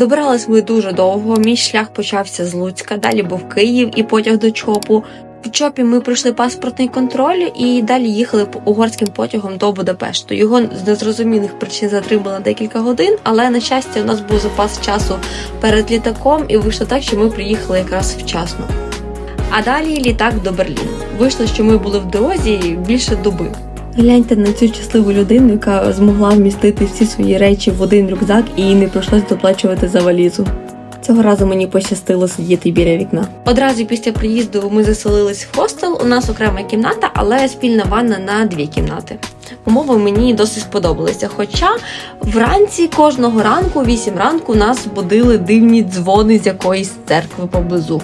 Добирались ми дуже довго. Мій шлях почався з Луцька, далі був Київ і потяг до Чопу. В Чопі ми пройшли паспортний контроль і далі їхали угорським потягом до Будапешту. Його з незрозумілих причин затримали декілька годин, але на щастя, у нас був запас часу перед літаком, і вийшло так, що ми приїхали якраз вчасно. А далі літак до Берліну. Вийшло, що ми були в дорозі більше доби. Гляньте на цю щасливу людину, яка змогла вмістити всі свої речі в один рюкзак і не прийшлось доплачувати за валізу. Цього разу мені пощастило сидіти біля вікна. Одразу після приїзду ми заселились в хостел. У нас окрема кімната, але спільна ванна на дві кімнати. Умови мені досить сподобалися. Хоча вранці кожного ранку, 8 ранку, нас будили дивні дзвони з якоїсь церкви поблизу.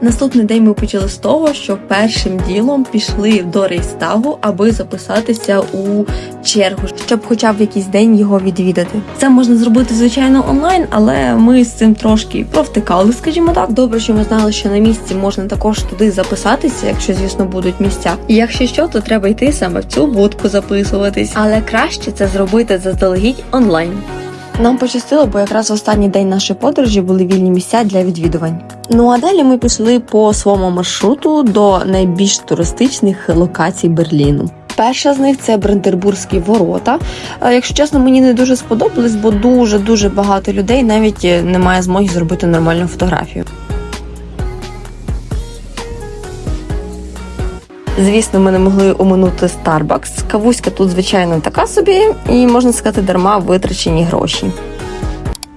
Наступний день ми почали з того, що першим ділом пішли до Рейстагу, аби записатися у чергу, щоб хоча б в якийсь день його відвідати. Це можна зробити звичайно онлайн, але ми з цим трошки провтикали, скажімо так. Добре, що ми знали, що на місці можна також туди записатися, якщо звісно будуть місця. І якщо що, то треба йти саме в цю будку записуватись. Але краще це зробити заздалегідь онлайн. Нам пощастило, бо якраз в останній день нашої подорожі були вільні місця для відвідувань. Ну а далі ми пішли по своєму маршруту до найбільш туристичних локацій Берліну. Перша з них це Брендербурзькі ворота. Е, Якщо чесно, мені не дуже сподобались, бо дуже дуже багато людей навіть е, немає змоги зробити нормальну фотографію. Звісно, ми не могли оминути Starbucks. Кавуська тут, звичайно, така собі, і можна сказати, дарма витрачені гроші.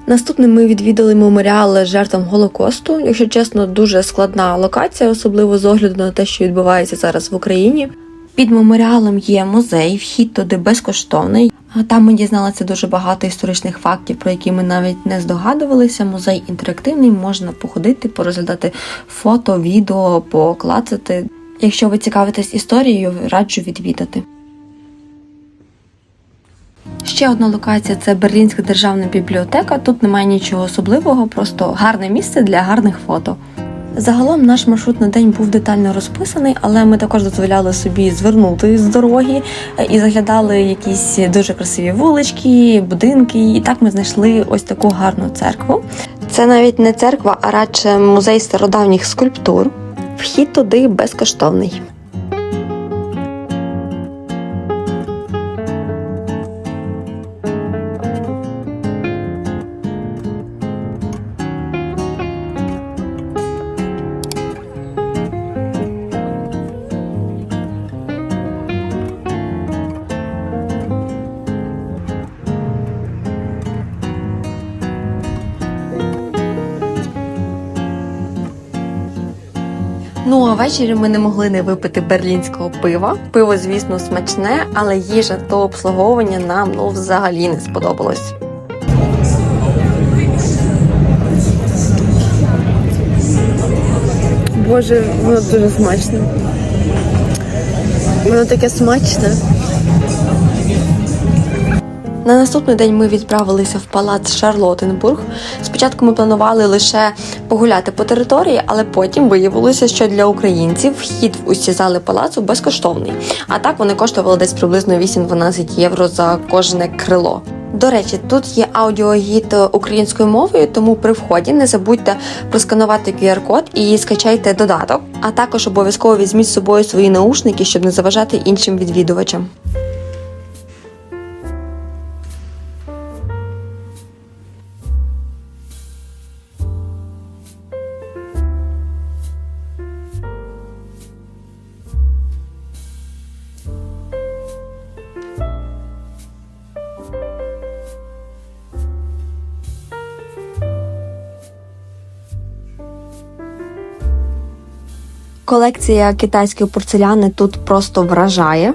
Наступним ми відвідали меморіал жертвам Голокосту. Якщо чесно, дуже складна локація, особливо з огляду на те, що відбувається зараз в Україні. Під меморіалом є музей, вхід туди безкоштовний. Там ми дізналися дуже багато історичних фактів, про які ми навіть не здогадувалися. Музей інтерактивний, можна походити, порозглядати фото, відео, поклацати. Якщо ви цікавитесь історією, раджу відвідати. Ще одна локація це Берлінська державна бібліотека. Тут немає нічого особливого, просто гарне місце для гарних фото. Загалом наш маршрут на день був детально розписаний, але ми також дозволяли собі звернути з дороги е, і заглядали якісь дуже красиві вулички, будинки. І так ми знайшли ось таку гарну церкву. Це навіть не церква, а радше музей стародавніх скульптур. Вхід туди безкоштовний. Ну а ввечері ми не могли не випити берлінського пива. Пиво, звісно, смачне, але їжа та обслуговування нам ну взагалі не сподобалось. Боже, воно дуже смачне. Воно таке смачне. На наступний день ми відправилися в палац Шарлотенбург. Спочатку ми планували лише погуляти по території, але потім виявилося, що для українців вхід в усі зали палацу безкоштовний. А так вони коштували десь приблизно 8-12 євро за кожне крило. До речі, тут є аудіогід українською мовою, тому при вході не забудьте просканувати QR-код і скачайте додаток. А також обов'язково візьміть з собою свої наушники, щоб не заважати іншим відвідувачам. Колекція китайської порцеляни тут просто вражає.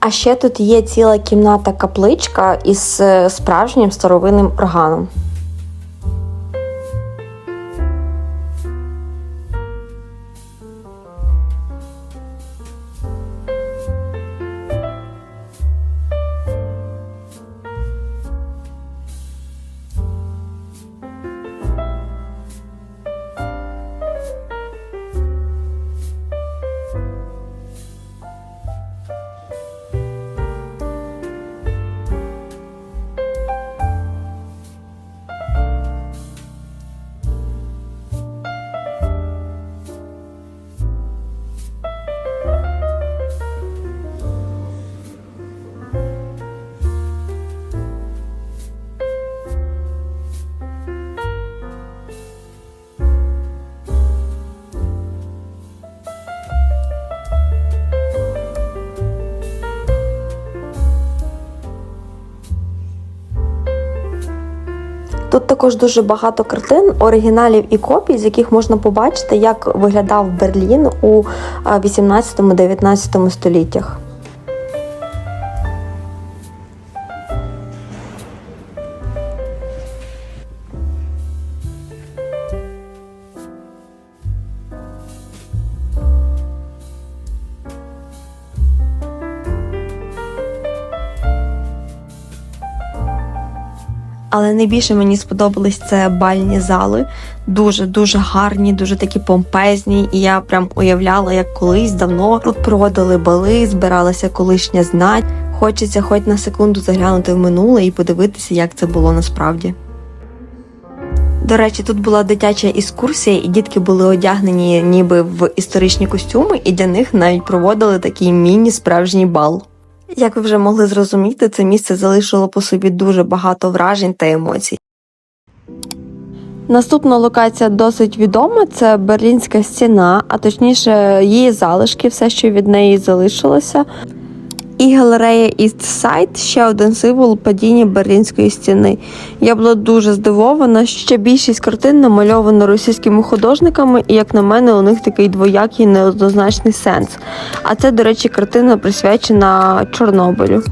А ще тут є ціла кімната капличка із е, справжнім старовинним органом. Тут також дуже багато картин, оригіналів і копій, з яких можна побачити, як виглядав Берлін у 18-19 століттях. Але найбільше мені сподобались це бальні зали. Дуже дуже гарні, дуже такі помпезні. І я прям уявляла, як колись давно тут проводили бали, збиралася колишня знать. Хочеться хоч на секунду заглянути в минуле і подивитися, як це було насправді. До речі, тут була дитяча екскурсія, і дітки були одягнені ніби в історичні костюми, і для них навіть проводили такий міні-справжній бал. Як ви вже могли зрозуміти, це місце залишило по собі дуже багато вражень та емоцій. Наступна локація досить відома це Берлінська стіна, а точніше її залишки, все, що від неї залишилося. І галерея Істсайд – ще один символ падіння Берлінської стіни. Я була дуже здивована, що більшість картин намальовано російськими художниками, і, як на мене, у них такий двоякий неоднозначний сенс. А це, до речі, картина присвячена Чорнобилю.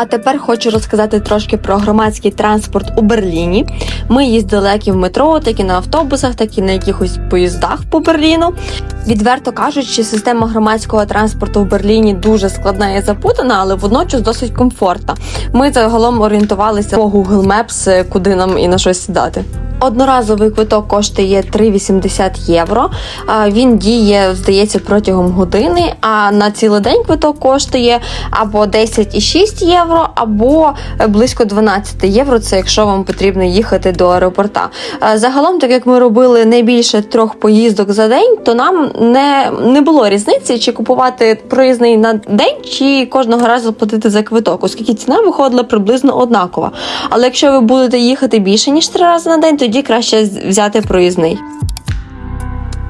А тепер хочу розказати трошки про громадський транспорт у Берліні. Ми їздили як і в метро, так і на автобусах, так і на якихось поїздах по Берліну. Відверто кажучи, система громадського транспорту в Берліні дуже складна і запутана, але водночас досить комфортна. Ми загалом орієнтувалися по Google Maps, куди нам і на що сідати. Одноразовий квиток коштує 3,80 євро. Він діє, здається, протягом години. А на цілий день квиток коштує або 10,6 євро, або близько 12 євро. Це якщо вам потрібно їхати до аеропорта. Загалом, так як ми робили не більше трьох поїздок за день, то нам не, не було різниці, чи купувати проїзний на день, чи кожного разу платити за квиток, оскільки ціна виходила приблизно однакова. Але якщо ви будете їхати більше ніж три рази на день, тоді краще взяти проїзний.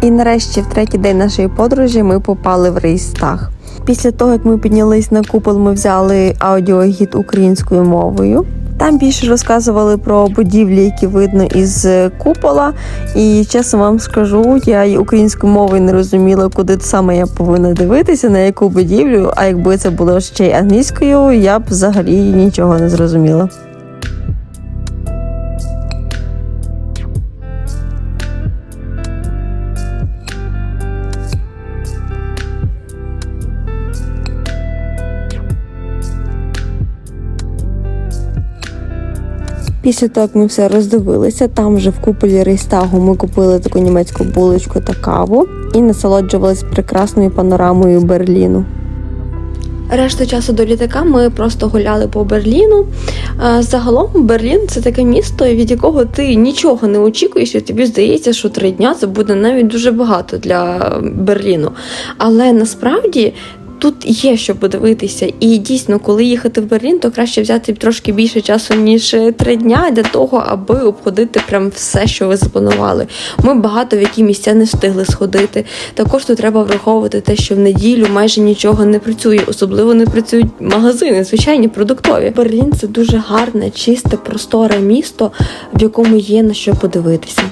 І нарешті, в третій день нашої подорожі, ми попали в Рейстаг. Після того, як ми піднялись на купол, ми взяли аудіогід українською мовою. Там більше розказували про будівлі, які видно із купола. І чесно вам скажу, я і українською мовою не розуміла, куди саме я повинна дивитися, на яку будівлю. А якби це було ще й англійською, я б взагалі нічого не зрозуміла. Після того, як ми все роздивилися, там вже в куполі Рейстагу ми купили таку німецьку булочку та каву і насолоджувалися прекрасною панорамою Берліну. Решту часу до літака ми просто гуляли по Берліну. Е, Загалом Берлін це таке місто, від якого ти нічого не очікуєш, і тобі здається, що три дня це буде навіть дуже багато для Берліну. Але насправді. Тут є що подивитися, і дійсно, коли їхати в Берлін, то краще взяти трошки більше часу ніж три дня для того, аби обходити прям все, що ви запланували. Ми багато в які місця не встигли сходити. Також тут треба враховувати те, що в неділю майже нічого не працює, особливо не працюють магазини, звичайні продуктові. Берлін це дуже гарне, чисте, просторе місто, в якому є на що подивитися.